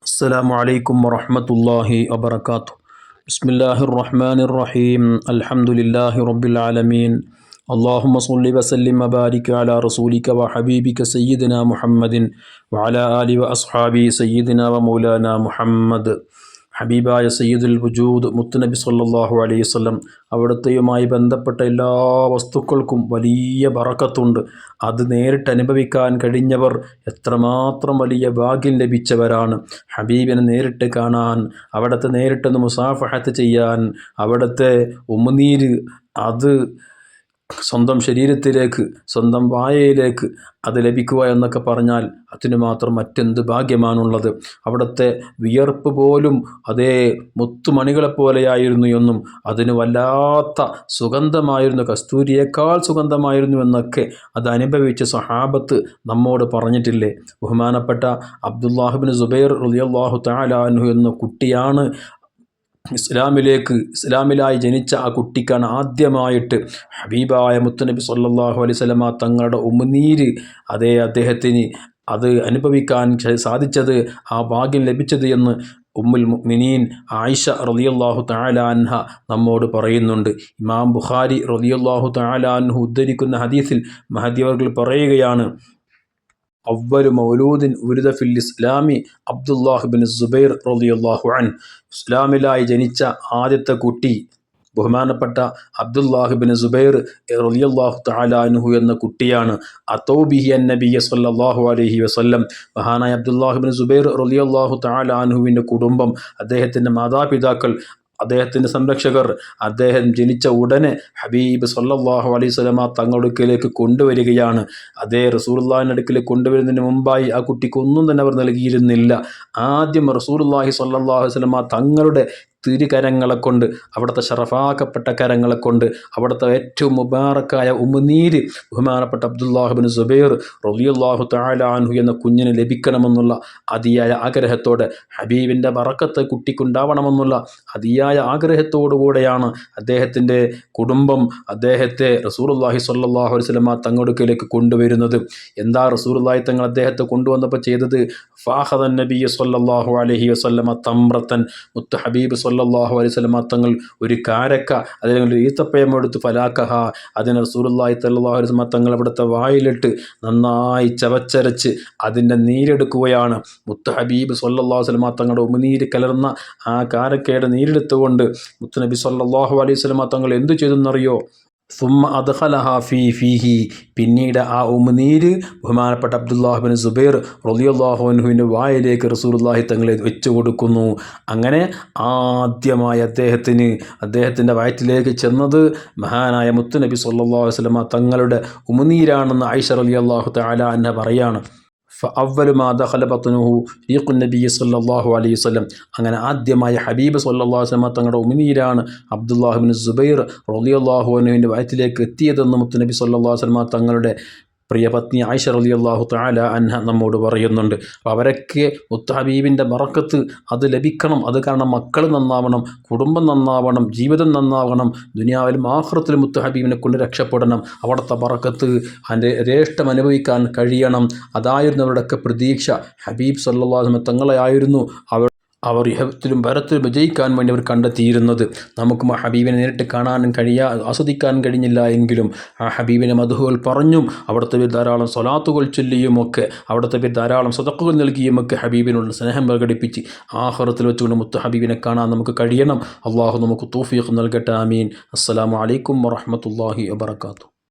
السلام عليكم ورحمة الله وبركاته بسم الله الرحمن الرحيم الحمد لله رب العالمين اللهم صل وسلم وبارك على رسولك وحبيبك سيدنا محمد وعلى آله وأصحابه سيدنا ومولانا محمد ഹബീബായ സയ്യിദുൽ വജൂദ് മുത്തുനബി സല്ലാഹു അലൈഹി വസ്ലം അവിടുത്തെയുമായി ബന്ധപ്പെട്ട എല്ലാ വസ്തുക്കൾക്കും വലിയ ബറക്കത്തുണ്ട്. അത് നേരിട്ട് അനുഭവിക്കാൻ കഴിഞ്ഞവർ എത്രമാത്രം വലിയ ഭാഗ്യം ലഭിച്ചവരാണ്. ഹബീബിനെ നേരിട്ട് കാണാൻ അവിടുത്തെ നേരിട്ടൊന്ന് മുസാഫഹത്ത് ചെയ്യാൻ അവിടുത്തെ ഉമ്മനീര് അത് സ്വന്തം ശരീരത്തിലേക്ക് സ്വന്തം വായയിലേക്ക് അത് ലഭിക്കുക എന്നൊക്കെ പറഞ്ഞാൽ അതിന് മാത്രം മറ്റെന്ത് ഭാഗ്യമാണുള്ളത്? അവിടുത്തെ വിയർപ്പ് പോലും അതേ മുത്തുമണികളെപ്പോലെയായിരുന്നു എന്നും അതിന് വല്ലാത്ത സുഗന്ധമായിരുന്നു കസ്തൂരിയേക്കാൾ സുഗന്ധമായിരുന്നു എന്നൊക്കെ അത് അനുഭവിച്ച സഹാബത്ത് നമ്മോട് പറഞ്ഞിട്ടില്ലേ? ബഹുമാനപ്പെട്ട അബ്ദുല്ലാഹിബിൻ സുബൈർ റലിയല്ലാഹു താലാൻഹു എന്ന കുട്ടിയാണ് ഇസ്ലാമിലേക്ക് ഇസ്ലാമിലായി ജനിച്ച ആ കുട്ടിക്കാണ് ആദ്യമായിട്ട് ഹബീബായ മുത്തനബി സല്ലാഹു അലൈഹി സ്വലമ തങ്ങളുടെ ഉമ്മനീര് അതേ അദ്ദേഹത്തിന് അത് അനുഭവിക്കാൻ സാധിച്ചത് ആ ഭാഗ്യം ലഭിച്ചത് എന്ന് ഉമ്മുൽ മിനീൻ ആയിഷ റലിയല്ലാഹു താലാൻഹ നമ്മോട് പറയുന്നുണ്ട്. ഇമാം ബുഖാരി റലിയല്ലാഹു താലാൻഹു ഉദ്ധരിക്കുന്ന ഹദീസിൽ മഹദിയവർകൾ പറയുകയാണ് അവലു മൗലൂദിൻ ഉരുദ ഫിൽ ഇസ്ലാമി അബ്ദുല്ലാഹ് ബിൻ സുബൈർ റളിയല്ലാഹു അൻ. ഇസ്ലാമിലായി ജനിച്ച ആദ്യത്തെ കുട്ടി ബഹുമാനപ്പെട്ട അബ്ദുല്ലാഹിബിൻ സുബൈർ റലിയല്ലാഹു തലാനുഹു എന്ന കുട്ടിയാണ്. അതോബിഹി നബിയ സല്ലാഹു അലഹി വസ്ല്ലം. മഹാനായ അബ്ദുല്ലാഹിബിൻ സുബൈർ റലിയല്ലാഹു തലാനുഹുവിന്റെ കുടുംബം അദ്ദേഹത്തിന്റെ മാതാപിതാക്കൾ അദ്ദേഹത്തിന്റെ സംരക്ഷകർ അദ്ദേഹം ജനിച്ച ഉടനെ ഹബീബ് സല്ലാഹു അലൈഹി സ്വലമ തങ്ങളുടെ കൊണ്ടുവരികയാണ്. അതേ റസൂർല്ലാഹിന്റെ അടുക്കൽ കൊണ്ടുവരുന്നതിന് മുമ്പായി ആ കുട്ടിക്ക് ഒന്നും തന്നെ അവർ നൽകിയിരുന്നില്ല. ആദ്യം റസൂർല്ലാഹി സല്ലാഹു വസ്ലമ തങ്ങളുടെ തിരുകരങ്ങളെ കൊണ്ട് അവിടുത്തെ ഷറഫാക്കപ്പെട്ട കരങ്ങളെ കൊണ്ട് അവിടുത്തെ ഏറ്റവും മുബാറക്കായ ഉമ്മനീര് ബഹുമാനപ്പെട്ട അബ്ദുല്ലാഹുബിൻ സുബൈർ റബിയുല്ലാഹു താലാൻഹു എന്ന കുഞ്ഞിന് ലഭിക്കണമെന്നുള്ള അതിയായ ആഗ്രഹത്തോടെ ഹബീബിന്റെ വറക്കത്ത് കുട്ടിക്കുണ്ടാവണമെന്നുള്ള അതിയായ ആഗ്രഹത്തോടുകൂടെയാണ് അദ്ദേഹത്തിന്റെ കുടുംബം അദ്ദേഹത്തെ റസൂർല്ലാഹി സ്വല്ലാഹു വസ്ലമ തങ്ങടുക്കലേക്ക് കൊണ്ടുവരുന്നത്. എന്താ റസൂർല്ലാഹി തങ്ങൾ അദ്ദേഹത്തെ കൊണ്ടുവന്നപ്പോൾ ചെയ്തത്? ഫാഹദൻ നബി സല്ലാഹു അലഹി വസ്ലമ തമ്രത്തൻ മുത്ത് ഹബീബ് സല്ലാഹു അലൈഹി തങ്ങൾ ഒരു കാരക്ക അല്ലെങ്കിൽ ഒരു ഈത്തപ്പയം എടുത്ത് ഫലാക്കഹ. അതിന് റസൂലുള്ളാഹി തല്ലാഹു അലൈഹി തങ്ങൾ അവിടുത്തെ വായിലിട്ട് നന്നായി ചവച്ചരച്ച് അതിന്റെ നീരെടുക്കുകയാണ്. മുത്ത് ഹബീബ് സല്ലാഹു സ്വലമ തങ്ങളുടെ ഉമിനീര് കലർന്ന ആ കാരക്കയുടെ നീരെടുത്തുകൊണ്ട് മുത്ത് നബി സല്ലാഹു അലൈഹി തങ്ങൾ എന്തു ചെയ്തെന്നറിയോ? സുമ്മ അദ്ഹലഹ ഫീ ഫീഹി. പിന്നീട് ആ ഉമ്മനീര് ബഹുമാനപ്പെട്ട അബ്ദുല്ലാഹുബിൻ സുബൈർ റലിയുല്ലാഹുവിന്റെ വായിലേക്ക് റസൂലുല്ലാഹി തങ്ങളെ വെച്ചു കൊടുക്കുന്നു. അങ്ങനെ ആദ്യമായി അദ്ദേഹത്തിന് അദ്ദേഹത്തിന്റെ വയറ്റിലേക്ക് ചെന്നത് മഹാനായ മുത്തുനബി സല്ലാ വസ്ലമ തങ്ങളുടെ ഉമനീരാണെന്ന് ഐഷർ അലി അള്ളാഹു തല എന്നെ പറയാണ്. അവലു മാ ദഖല ബത്നുഹു റീഖുൻ നബി സല്ലല്ലാഹു അലൈഹി വസല്ലം അങ്ങനെ ആദ്യമായി ഹബീബ് സല്ലല്ലാഹു അലൈഹി വസല്ലം തങ്ങളുടെ ഉമിനീരാണ് അബ്ദുല്ലാഹുബിൻ സുബൈർ റളിയല്ലാഹു അൻഹുവിന്റെ വയറ്റിലേക്ക് എത്തിയതെന്ന് മുത്തുനബി സല്ലല്ലാഹു അലൈഹി വസല്ലം തങ്ങളുടെ പ്രിയപത്നി ആയിഷ അലി അള്ളാഹു താല അൻഹ നമ്മോട് പറയുന്നുണ്ട് അവരൊക്കെ മുത്തഹബീബിന്റെ മറക്കത്ത് അത് ലഭിക്കണം. അത് കാരണം മക്കൾ നന്നാവണം കുടുംബം നന്നാവണം ജീവിതം നന്നാവണം. ദുനിയാവിലും ആഹ്റത്തിലും മുത്തഹബീബിനെ കൊണ്ട് രക്ഷപ്പെടണം. അവിടുത്തെ മറക്കത്ത് അതിന്റെ രേഷ്ടം അനുഭവിക്കാൻ കഴിയണം. അതായിരുന്നു അവരുടെയൊക്കെ പ്രതീക്ഷ. ഹബീബ് സല്ലാസ്മ തങ്ങളെയായിരുന്നു അവർ അവർ യുഹത്തിലും ഭരത്തിലും വിജയിക്കാൻ വേണ്ടി അവർ കണ്ടെത്തിയിരുന്നത്. നമുക്ക് ആ ഹബീബിനെ നേരിട്ട് കാണാനും കഴിയാ ആസ്വദിക്കാൻ കഴിഞ്ഞില്ല എങ്കിലും ആ ഹബീബിനെ മധുഹുകൾ പറഞ്ഞും അവിടുത്തെ ധാരാളം സ്വലാത്തുകൾ ചൊല്ലിയും ഒക്കെ അവിടുത്തെ ധാരാളം സ്വതക്കുകൾ നൽകിയുമൊക്കെ ഹബീബിനുള്ള സ്നേഹം പ്രകടിപ്പിച്ച് ആഹ്റത്തിൽ വെച്ചുകൊണ്ട് മുത്ത് ഹബീബിനെ കാണാൻ നമുക്ക് കഴിയണം. അള്ളാഹു നമുക്ക് തൂഫീഖ് നൽകട്ടെ. ആമീൻ. അസ്സാം വലൈക്കും വറഹമത്തല്ലാഹി വാത്തു